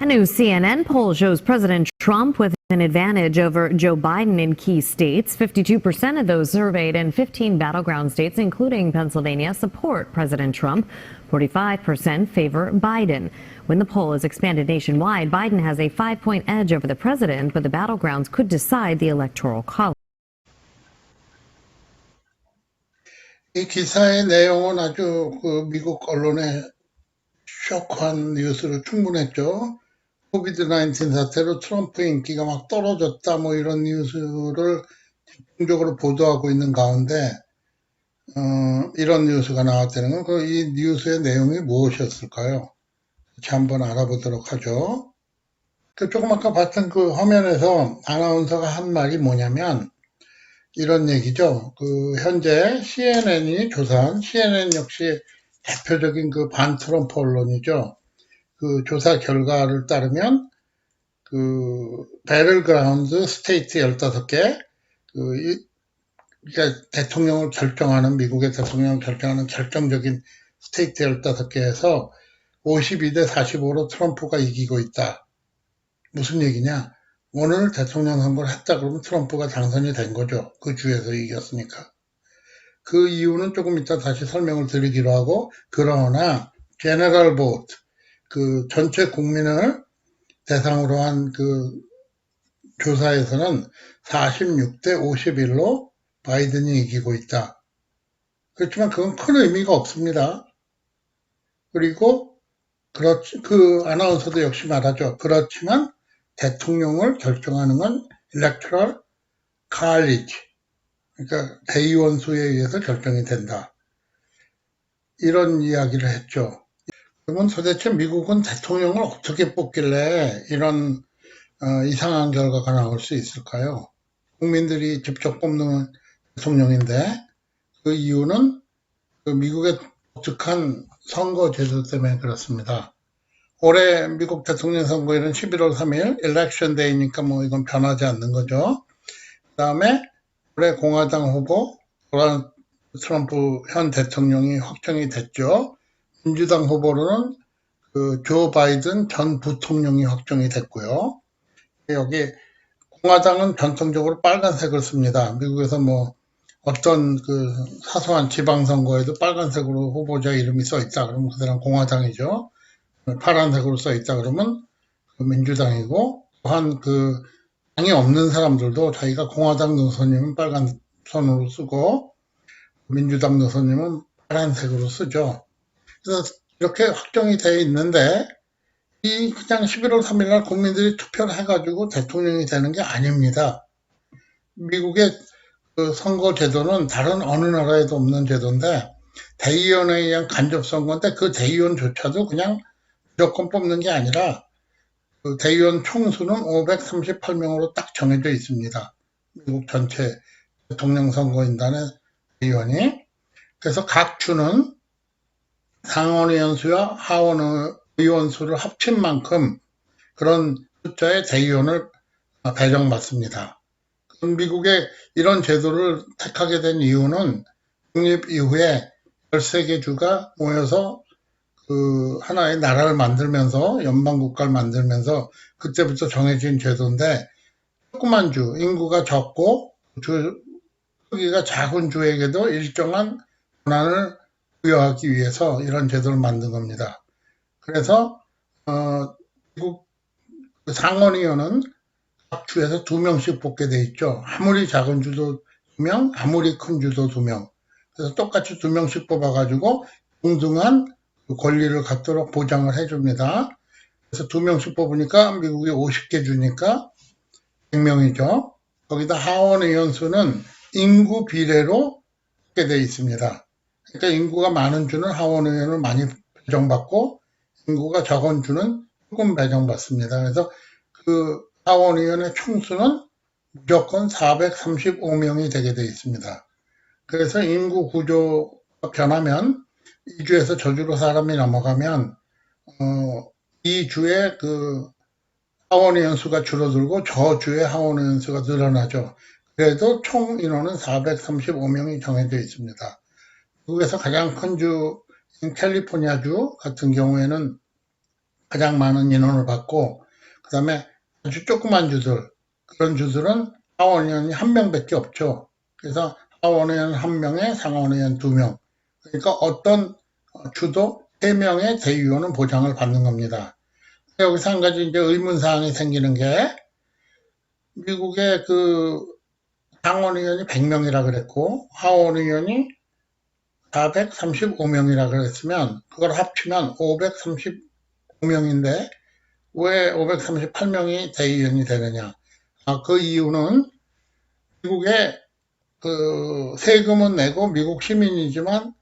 A new CNN poll shows President Trump with an advantage over Joe Biden in key states. 52% of those surveyed in 15 battleground states, including Pennsylvania, support President Trump. 45% favor Biden. When the poll is expanded nationwide, Biden has a five point edge over the president, but the battlegrounds could decide the electoral college. 이 기사의 내용은 아주 그 미국 언론의 쇼크한 뉴스로 충분했죠. 코비드 19 사태로 트럼프 인기가 막 떨어졌다 뭐 이런 뉴스를 집중적으로 보도하고 있는 가운데 어, 이런 뉴스가 나왔다는 건그이 뉴스의 내용이 무엇이었을까요? 같이 한번 알아보도록 하죠. 그 조금 아까 봤던 그 화면에서 아나운서가 한 말이 뭐냐면 이런 얘기죠. 그 현재 CNN이 조사한 CNN 역시 대표적인 그 반 트럼프 언론이죠. 그 조사 결과를 따르면 그 베를그라운드 스테이트 15개 그 이- 그러니까 대통령을 결정하는 미국의 대통령을 결정하는 결정적인 스테이트 15개에서 52대 45로 트럼프가 이기고 있다. 무슨 얘기냐? 오늘 대통령 선거를 했다 그러면 트럼프가 당선이 된 거죠. 그 주에서 이겼으니까. 그 이유는 조금 이따 다시 설명을 드리기로 하고, 그러나, 제너럴 보트, 그 전체 국민을 대상으로 한 그 조사에서는 46대 51로 바이든이 이기고 있다. 그렇지만 그건 큰 의미가 없습니다. 그리고, 그렇지, 그 아나운서도 역시 말하죠. 그렇지만 대통령을 결정하는 건 electoral college, 그러니까 대의원 수에 의해서 결정이 된다. 이런 이야기를 했죠. 그러면 도대체 미국은 대통령을 어떻게 뽑길래 이런 어, 이상한 결과가 나올 수 있을까요? 국민들이 직접 뽑는 대통령인데 그 이유는 그 미국의 독특한 선거 제도 때문에 그렇습니다. 올해 미국 대통령 선거일은 11월 3일 일렉션 데이니까 뭐 이건 변하지 않는 거죠. 그 다음에 올해 공화당 후보 트럼프 현 대통령이 확정이 됐죠. 민주당 후보로는 그 조 바이든 전 부통령이 확정이 됐고요. 여기 공화당은 전통적으로 빨간색을 씁니다. 미국에서 뭐 어떤 그 사소한 지방선거에도 빨간색으로 후보자 이름이 써 있다 그러면 그 사람 공화당이죠. 파란색으로 써 있다 그러면 그 민주당이고 한그 당이 없는 사람들도 자기가 공화당 노선이면 빨간 선으로 쓰고 민주당 노선이면 파란색으로 쓰죠. 이렇게 확정이 돼 있는데 이 그냥 11월 3일 날 국민들이 투표를 해가지고 대통령이 되는 게 아닙니다. 미국의 그 선거 제도는 다른 어느 나라에도 없는 제도인데 대의원에 의한 간접 선거인데 그 대의원조차도 그냥 무조건 뽑는 게 아니라 그 대의원 총수는 538명으로 딱 정해져 있습니다. 미국 전체 대통령 선거인단의 대의원이. 그래서 각 주는 상원의원 수와 하원의원 수를 합친 만큼 그런 숫자의 대의원을 배정받습니다. 미국의 이런 제도를 택하게 된 이유는 독립 이후에 13개 주가 모여서 그 하나의 나라를 만들면서 연방 국가를 만들면서 그때부터 정해진 제도인데 조그만 주 인구가 적고 주 크기가 작은 주에게도 일정한 권한을 부여하기 위해서 이런 제도를 만든 겁니다. 그래서 어, 미국 그 상원의원은 각 주에서 두 명씩 뽑게 돼 있죠. 아무리 작은 주도 두 명, 아무리 큰 주도 두 명. 그래서 똑같이 두 명씩 뽑아가지고 동등한 그 권리를 갖도록 보장을 해줍니다. 그래서 두 명씩 뽑으니까 미국이 50개 주니까 100명이죠. 거기다 하원 의원 수는 인구 비례로 하게 돼 있습니다. 그러니까 인구가 많은 주는 하원 의원을 많이 배정받고 인구가 적은 주는 조금 배정받습니다. 그래서 그 하원 의원의 총수는 무조건 435명이 되게 돼 있습니다. 그래서 인구 구조가 변하면 이 주에서 저 주로 사람이 넘어가면 어, 이 주에 그 하원의원 수가 줄어들고 저 주에 하원의원 수가 늘어나죠. 그래도 총 인원은 435명이 정해져 있습니다. 미국에서 가장 큰 주인 캘리포니아주 같은 경우에는 가장 많은 인원을 받고 그 다음에 아주 조그만 주들 그런 주들은 하원 의원이 한 명밖에 없죠. 그래서 하원 의원 한 명에 상원 의원 두 명. 그러니까 어떤 주도 세 명의 대의원은 보장을 받는 겁니다. 여기서 한 가지 이제 의문 사항이 생기는 게 미국의 그 상원 의원이 100명이라 그랬고 하원 의원이 435명이라 그랬으면 그걸 합치면 535명인데 왜 538명이 대의원이 되느냐? 아, 그 이유는 미국의 그 세금은 내고 미국 시민이지만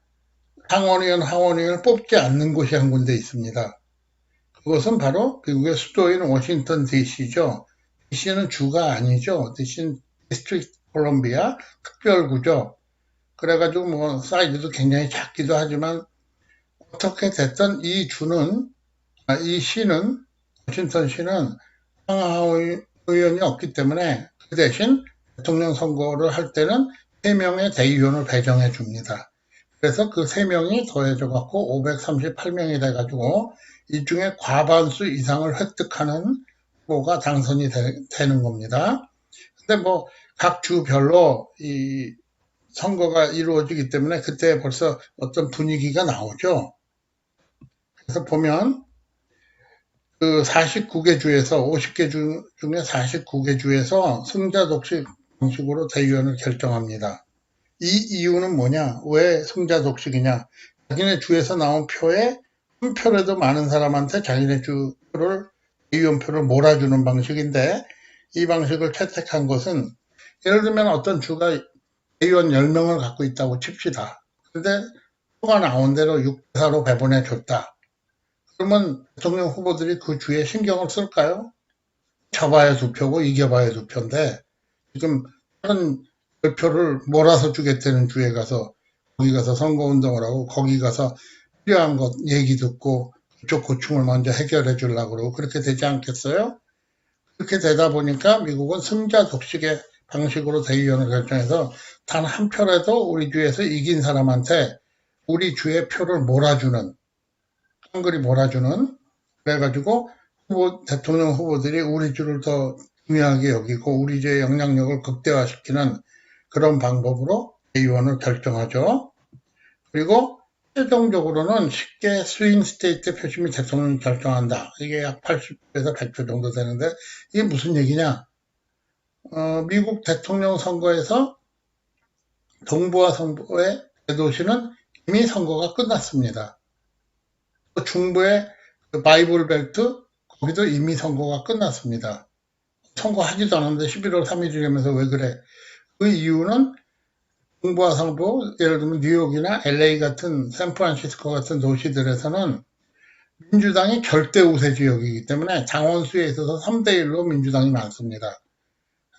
상원의원, 하원의원을 뽑지 않는 곳이 한 군데 있습니다. 그것은 바로 미국의 수도인 워싱턴 DC죠. DC는 주가 아니죠. DC는 디스트릭트 콜롬비아 특별구죠. 그래가지고 뭐 사이즈도 굉장히 작기도 하지만 어떻게 됐든 이 주는 아, 이 시는 워싱턴 시는 상하원 의원이 없기 때문에 그 대신 대통령 선거를 할 때는 3명의 대의원을 배정해 줍니다. 그래서 그 3명이 더해져 갖고 538명이 돼 가지고 이 중에 과반수 이상을 획득하는 후보가 당선이 되, 는 겁니다. 근데 뭐 각 주별로 이 선거가 이루어지기 때문에 그때 벌써 어떤 분위기가 나오죠. 그래서 보면 그 49개 주에서 50개 주 중에 49개 주에서 승자 독식 방식으로 대의원을 결정합니다. 이 이유는 뭐냐? 왜 승자 독식이냐? 자기네 주에서 나온 표에 한 표라도 많은 사람한테 자기네 주 표를 대의원 표를 몰아주는 방식인데 이 방식을 채택한 것은 예를 들면 어떤 주가 의원 10명을 갖고 있다고 칩시다. 근데 표가 나온 대로 6사로 배분해 줬다. 그러면 대통령 후보들이 그 주에 신경을 쓸까요? 져봐야 두 표고 이겨봐야 두 표인데 지금 다른 열 표를 몰아서 주겠다는 주에 가서 거기 가서 선거운동을 하고 거기 가서 필요한 것 얘기 듣고 그쪽 고충을 먼저 해결해 주려고 그러고 그렇게 되지 않겠어요? 그렇게 되다 보니까 미국은 승자 독식의 방식으로 대의원을 결정해서 단 한 표라도 우리 주에서 이긴 사람한테 우리 주의 표를 몰아주는 한글이 몰아주는 그래가지고 후보, 대통령 후보들이 우리 주를 더 중요하게 여기고 우리 주의 영향력을 극대화시키는 그런 방법으로 대의원을 결정하죠. 그리고 최종적으로는 쉽게 스윙 스테이트 표심이 대통령이 결정한다. 이게 약 80에서 100표 정도 되는데 이게 무슨 얘기냐? 어, 미국 대통령 선거에서 동부와 서부의 대도시는 이미 선거가 끝났습니다. 또 중부의 그 바이블 벨트 거기도 이미 선거가 끝났습니다. 선거하지도 않았는데 11월 3일이라면서 왜 그래? 그 이유는 동부와 서부, 예를 들면 뉴욕이나 LA 같은 샌프란시스코 같은 도시들에서는 민주당이 절대 우세 지역이기 때문에 당원수에 있어서 3대 1로 민주당이 많습니다.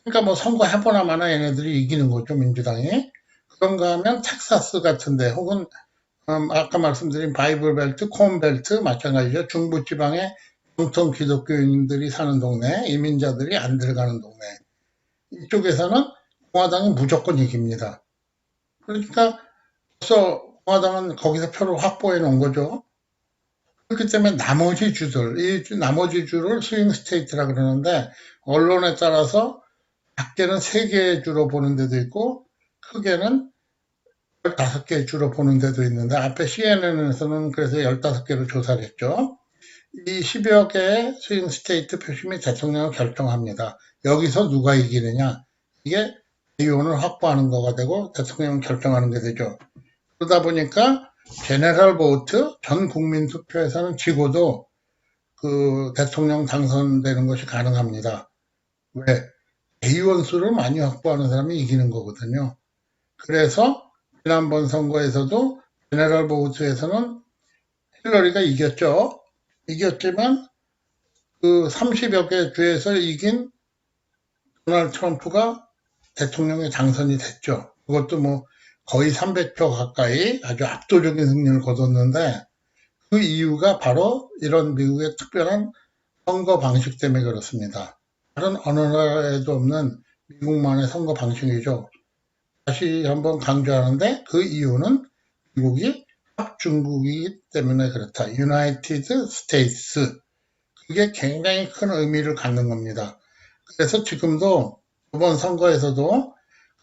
그러니까 뭐 선거 해보나 마나 얘네들이 이기는 거죠, 민주당이. 그런가 하면 텍사스 같은데 혹은 음, 아까 말씀드린 바이블 벨트, 콘 벨트 마찬가지죠. 중부 지방에 정통 기독교인들이 사는 동네, 이민자들이 안 들어가는 동네. 이쪽에서는 공화당이 무조건 이깁니다. 그러니까 벌써 공화당은 거기서 표를 확보해 놓은 거죠. 그렇기 때문에 나머지 주들, 이 주- 나머지 주를 스윙 스테이트라 그러는데 언론에 따라서 작게는 3개의 주로 보는 데도 있고 크게는 15개 주로 보는 데도 있는데 앞에 CNN에서는 그래서 15개로 조사를 했죠. 이 10여 개의 스윙 스테이트 표심이 대통령을 결정합니다. 여기서 누가 이기느냐 이게 의원을 확보하는 거가 되고 대통령을 결정하는 게 되죠. 그러다 보니까 제네럴 보트 전 국민 투표에서는 지고도 그 대통령 당선되는 것이 가능합니다. 왜? 의원 수를 많이 확보하는 사람이 이기는 거거든요. 그래서 지난번 선거에서도 제네럴 보우스에서는 힐러리가 이겼죠. 이겼지만 그 30여 개 주에서 이긴 도널드 트럼프가 대통령에 당선이 됐죠. 그것도 뭐 거의 300표 가까이 아주 압도적인 승리를 거뒀는데 그 이유가 바로 이런 미국의 특별한 선거 방식 때문에 그렇습니다. 다른 어느 나라에도 없는 미국만의 선거 방식이죠. 다시 한번 강조하는데 그 이유는 미국이 합중국이기 때문에 그렇다. 유나이티드 스테이츠 그게 굉장히 큰 의미를 갖는 겁니다. 그래서 지금도 이번 선거에서도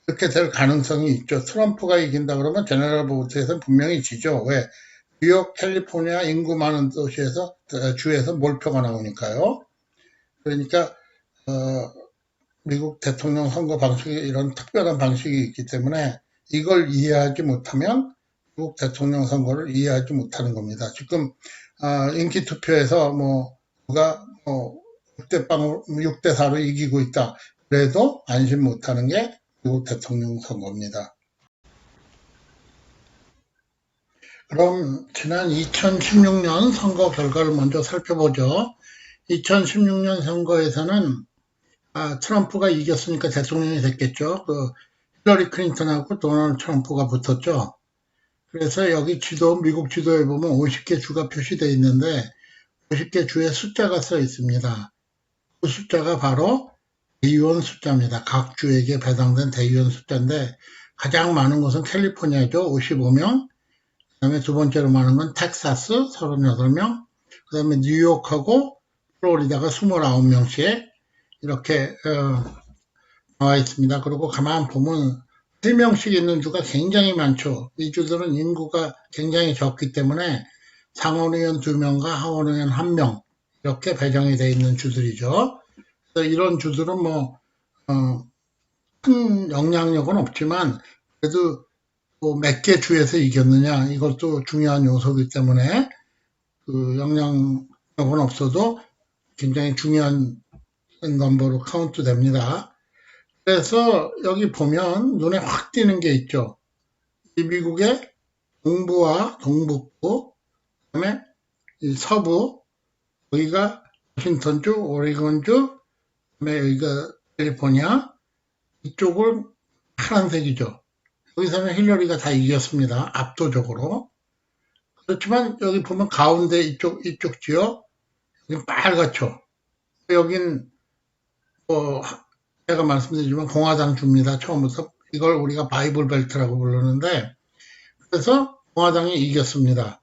그렇게 될 가능성이 있죠. 트럼프가 이긴다 그러면 제너럴 보트에서 분명히 지죠. 왜? 뉴욕, 캘리포니아 인구 많은 도시에서 어, 주에서 몰표가 나오니까요. 그러니까 어, 미국 대통령 선거 방식이 이런 특별한 방식이 있기 때문에 이걸 이해하지 못하면 미국 대통령 선거를 이해하지 못하는 겁니다. 지금 아, 인기 투표에서 뭐 누가 뭐 6대 빵 6대 4로 이기고 있다. 그래도 안심 못하는 게 미국 대통령 선거입니다. 그럼 지난 2016년 선거 결과를 먼저 살펴보죠. 2016년 선거에서는 아, 트럼프가 이겼으니까 대통령이 됐겠죠. 그 힐러리 클린턴하고 도널드 트럼프가 붙었죠. 그래서 여기 지도 미국 지도에 보면 50개 주가 표시되어 있는데 50개 주에 숫자가 써 있습니다. 그 숫자가 바로 대의원 숫자입니다. 각 주에게 배당된 대의원 숫자인데 가장 많은 것은 캘리포니아죠. 55명. 그 다음에 두 번째로 많은 건 텍사스 38명. 그 다음에 뉴욕하고 플로리다가 29명씩 이렇게 어, 나와 있습니다. 그리고 가만 보면 3명씩 있는 주가 굉장히 많죠. 이 주들은 인구가 굉장히 적기 때문에 상원의원 2명과 하원의원 1명 이렇게 배정이 되어 있는 주들이죠. 그래서 이런 주들은 뭐, 어, 큰 영향력은 없지만 그래도 뭐 몇개 주에서 이겼느냐 이것도 중요한 요소이기 때문에 그 영향력은 없어도 굉장히 중요한 넘버로 카운트 됩니다. 그래서 여기 보면 눈에 확 띄는 게 있죠. 이 미국의 동부와 동북부, 그다음에 이 서부, 여기가 워싱턴주, 오레곤주, 그다음에 여기가 캘리포니아, 이쪽을 파란색이죠. 여기서는 힐러리가 다 이겼습니다. 압도적으로. 그렇지만 여기 보면 가운데 이쪽 이쪽 지역 여기 빨갛죠. 여긴 뭐 제가 말씀드리지만 공화당 주입니다. 처음부터 이걸 우리가 바이블 벨트라고 부르는데 그래서 공화당이 이겼습니다.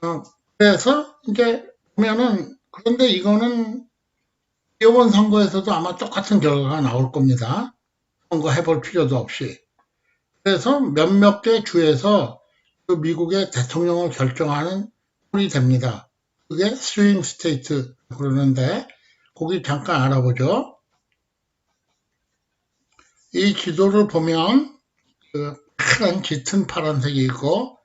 어, 그래서 이제 보면은 그런데 이거는 이번 선거에서도 아마 똑같은 결과가 나올 겁니다. 선거 해 볼 필요도 없이. 그래서 몇몇 개 주에서 그 미국의 대통령을 결정하는 폴이 됩니다. 그게 스윙 스테이트 그러는데 거기 잠깐 알아보죠. 이 지도를 보면 그 파란 짙은 파란색이 있고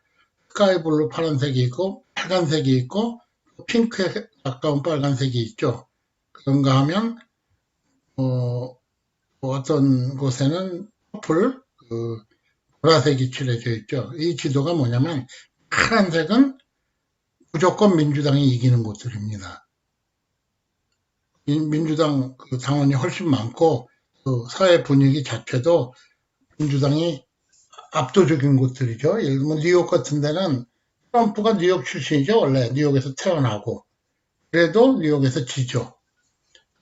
스카이블루 파란색이 있고 빨간색이 있고 핑크에 가까운 빨간색이 있죠. 그런가 하면 어, 어떤 곳에는 퍼플 그 보라색이 칠해져 있죠. 이 지도가 뭐냐면 파란색은 무조건 민주당이 이기는 곳들입니다. 민- 민주당 그 당원이 훨씬 많고 그 사회 분위기 자체도 민주당이 압도적인 곳들이죠. 예를 들면 뉴욕 같은 데는 트럼프가 뉴욕 출신이죠. 원래 뉴욕에서 태어나고 그래도 뉴욕에서 지죠.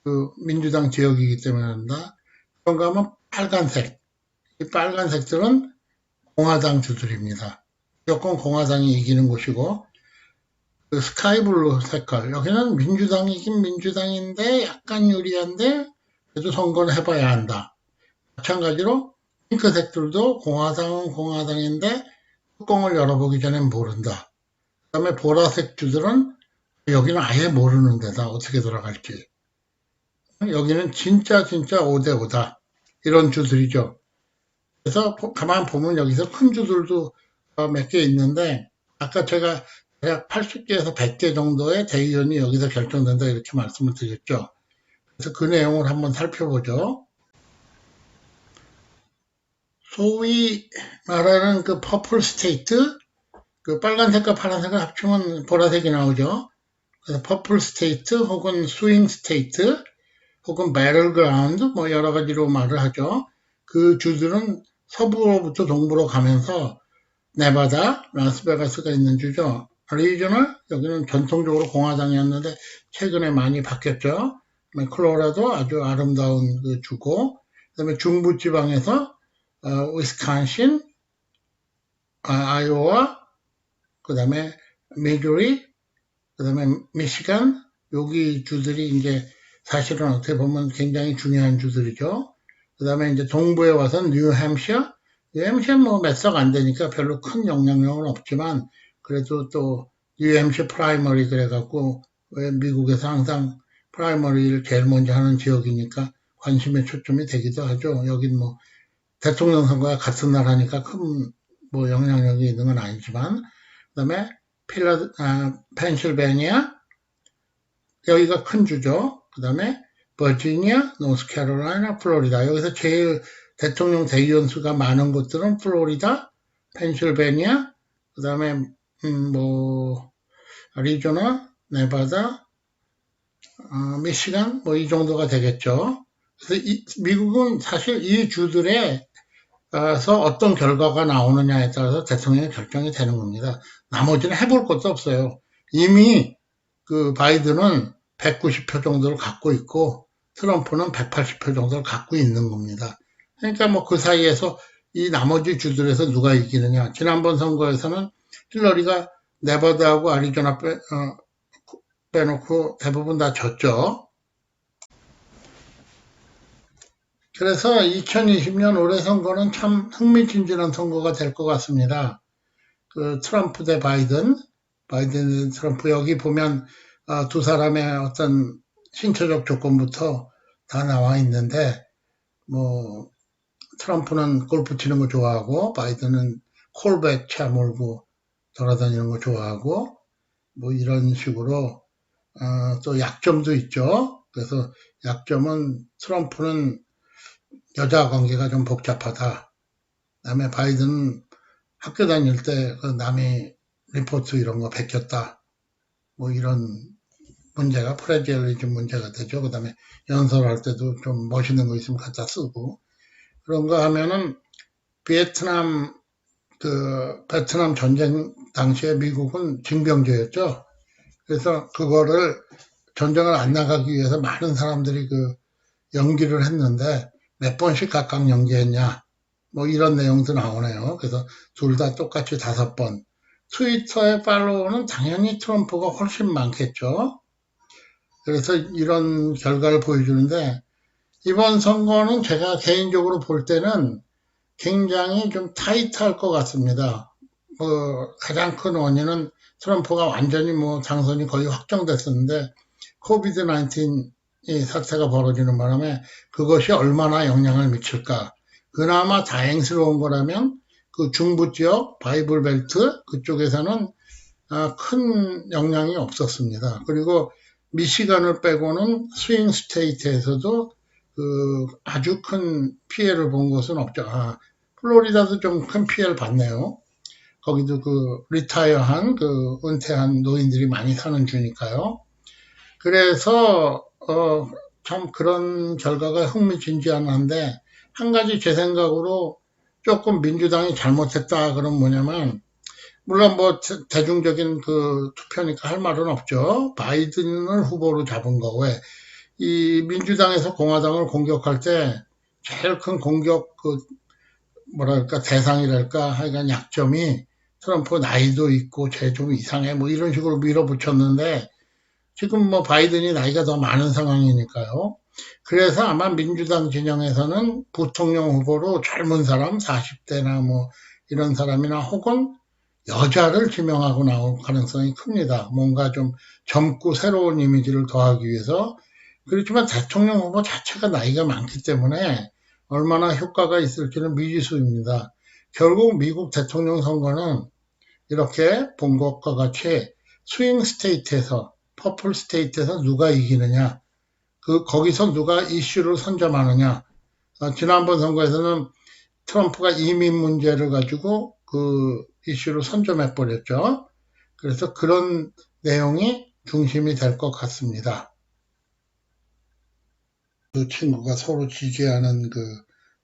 그 민주당 지역이기 때문에 한다. 그런가 하면 빨간색. 이 빨간색들은 공화당 주들입니다. 무조건 공화당이 이기는 곳이고 그 스카이블루 색깔 여기는 민주당이긴 민주당인데 약간 유리한데 그래도 선거는 해봐야 한다. 마찬가지로 핑크색들도 공화당은 공화당인데 뚜껑을 열어보기 전에 모른다. 그 다음에 보라색 주들은 여기는 아예 모르는 데다 어떻게 돌아갈지. 여기는 진짜 진짜 5대5다. 이런 주들이죠. 그래서 보- 가만 보면 여기서 큰 주들도 어, 몇개 있는데 아까 제가 대략 80개에서 100개 정도의 대의원이 여기서 결정된다 이렇게 말씀을 드렸죠. 그래서 그 내용을 한번 살펴보죠. 소위 말하는 그 퍼플 스테이트, 그 빨간색과 파란색을 합치면 보라색이 나오죠. 그래서 퍼플 스테이트 혹은 스윙 스테이트 혹은 배럴 그라운드 뭐 여러 가지로 말을 하죠. 그 주들은 서부로부터 동부로 가면서 네바다, 라스베가스가 있는 주죠. 리저널 여기는 전통적으로 공화당이었는데 최근에 많이 바뀌었죠. 그다음에 콜로라도 아주 아름다운 그 주고 그다음에 중부 지방에서 어, 위스콘신, 아, 아이오와 그다음에 미주리, 그다음에 미시간, 여기 주들이 이제 사실은 어떻게 보면 굉장히 중요한 주들이죠. 그 다음에 이제 동부에 와서 뉴햄셔, 뉴햄셔 뭐 몇 석 안 되니까 별로 큰 영향력은 없지만 그래도 또 뉴햄셔 프라이머리 그래갖고 왜 미국에서 항상 프라이머리를 제일 먼저 하는 지역이니까 관심의 초점이 되기도 하죠. 여긴 뭐 대통령 선거와 같은 나라니까 큰 뭐 영향력이 있는 건 아니지만 그다음에 필라 아, 펜실베니아 여기가 큰 주죠. 그다음에 버지니아, 노스캐롤라이나, 플로리다 여기서 제일 대통령 대의원 수가 많은 곳들은 플로리다, 펜실베니아, 그다음에 음, 뭐 아리조나, 네바다, 어, 미시간 뭐 이 정도가 되겠죠. 그래서 이- 미국은 사실 이 주들에 서 어떤 결과가 나오느냐에 따라서 대통령의 결정이 되는 겁니다. 나머지는 해볼 것도 없어요. 이미 그 바이든은 190표 정도를 갖고 있고 트럼프는 180표 정도를 갖고 있는 겁니다. 그러니까 뭐 그 사이에서 이 나머지 주들에서 누가 이기느냐. 지난번 선거에서는 힐러리가 네바다하고 아리조나 빼, 어, 빼놓고 대부분 다 졌죠. 그래서 2020년 올해 선거는 참 흥미진진한 선거가 될 것 같습니다. 그 트럼프 대 바이든, 바이든 대 트럼프 여기 보면 아, 두 사람의 어떤 신체적 조건부터 다 나와 있는데 뭐 트럼프는 골프 치는 거 좋아하고 바이든은 콜백 차 몰고 돌아다니는 거 좋아하고 뭐 이런 식으로 어, 또 약점도 있죠. 그래서 약점은 트럼프는 여자 관계가 좀 복잡하다. 그다음에 바이든은 학교 다닐 때 그 남이 리포트 이런 거 베꼈다. 뭐 이런 문제가 프레지얼리즘 문제가 되죠. 그다음에 연설할 때도 좀 멋있는 거 있으면 갖다 쓰고 그런 거 하면은 베트남 그 베트남 전쟁 당시에 미국은 징병제였죠. 그래서 그거를 전쟁을 안 나가기 위해서 많은 사람들이 그 연기를 했는데 몇 번씩 각각 연기했냐 뭐 이런 내용도 나오네요. 그래서 둘 다 똑같이 다섯 번. 트위터의 팔로우는 당연히 트럼프가 훨씬 많겠죠. 그래서 이런 결과를 보여주는데 이번 선거는 제가 개인적으로 볼 때는 굉장히 좀 타이트할 것 같습니다. 뭐 가장 큰 원인은 트럼프가 완전히 뭐 당선이 거의 확정됐었는데 코비드 19이 사태가 벌어지는 바람에 그것이 얼마나 영향을 미칠까. 그나마 다행스러운 거라면 그 중부 지역 바이블 벨트 그쪽에서는 아, 큰 영향이 없었습니다. 그리고 미시간을 빼고는 스윙 스테이트에서도 그 아주 큰 피해를 본 것은 없죠. 아, 플로리다도 좀 큰 피해를 봤네요. 거기도 그 리타이어한 그 은퇴한 노인들이 많이 사는 주니까요. 그래서 어, 참 그런 결과가 흥미진진한데 한 가지 제 생각으로 조금 민주당이 잘못했다 그런 뭐냐면 물론 뭐 대- 대중적인 그 투표니까 할 말은 없죠. 바이든을 후보로 잡은 거 왜? 이 민주당에서 공화당을 공격할 때 제일 큰 공격 그 뭐랄까 대상이랄까 하여간 약점이 트럼프 나이도 있고 쟤 좀 이상해 뭐 이런 식으로 밀어붙였는데 지금 뭐 바이든이 나이가 더 많은 상황이니까요. 그래서 아마 민주당 진영에서는 부통령 후보로 젊은 사람 40대나 뭐 이런 사람이나 혹은 여자를 지명하고 나올 가능성이 큽니다. 뭔가 좀 젊고 새로운 이미지를 더하기 위해서 그렇지만 대통령 후보 자체가 나이가 많기 때문에 얼마나 효과가 있을지는 미지수입니다. 결국 미국 대통령 선거는 이렇게 본 것과 같이 스윙 스테이트에서 퍼플 스테이트에서 누가 이기느냐 그 거기서 누가 이슈를 선점하느냐 어, 지난번 선거에서는 트럼프가 이민 문제를 가지고 그 이슈를 선점해 버렸죠. 그래서 그런 내용이 중심이 될 것 같습니다. 두 친구가 서로 지지하는 그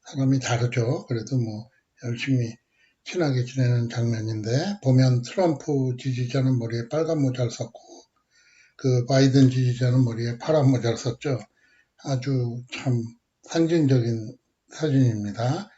사람이 다르죠. 그래도 뭐 열심히 친하게 지내는 장면인데 보면 트럼프 지지자는 머리에 빨간 모자를 썼고 그 바이든 지지자는 머리에 파란 모자를 썼죠. 아주 참 상징적인 사진입니다.